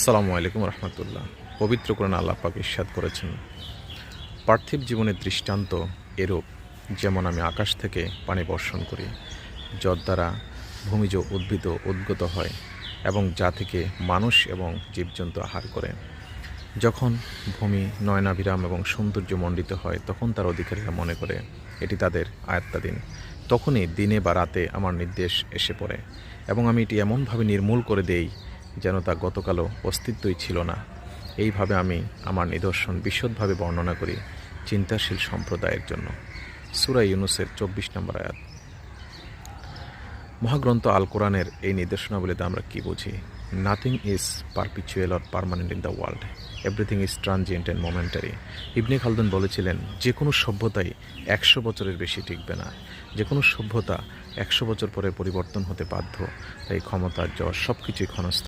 আসসালামু আলাইকুম রহমতুল্লাহ। পবিত্র কোরআন আল্লাহ পাক ইস্যাদ করেছেন। পার্থিব জীবনের দৃষ্টান্ত এরূপ, যেমন আমি আকাশ থেকে পানি বর্ষণ করি যর দ্বারা ভূমিজ উদ্ভিদ উদ্গত হয় এবং যা থেকে মানুষ এবং জীবজন্তু আহার করে। যখন ভূমি নয়নাভিরাম এবং সৌন্দর্যমণ্ডিত হয়, তখন তার অধিকারীরা মনে করে, এটি তাদের আয়ত্তাধীন। তখনই দিনে বা রাতে আমার নির্দেশ এসে পড়ে এবং আমি এটি এমনভাবে নির্মূল করে দেই যেন তা গতকালও অস্তিত্বই ছিল না। এইভাবে আমি আমার নিদর্শন বিশদভাবে বর্ণনা করি চিন্তাশীল সম্প্রদায়ের জন্য। সুরা ইউনুসের চব্বিশ নম্বর আয়াত। মহাগ্রন্থ আল কোরআনের এই নির্দেশনাবলীতে আমরা কি বুঝি? Nothing is perpetual or permanent in the world everything is transient and momentary Ibn Khaldun বলেছিলেন যে কোনো সভ্যতাই একশো বছরের বেশি টিকবে না। যে কোনো সভ্যতা একশো বছর পরে পরিবর্তন হতে বাধ্য। তাই ক্ষমতা যশ সব কিছুই ক্ষণস্থায়ী।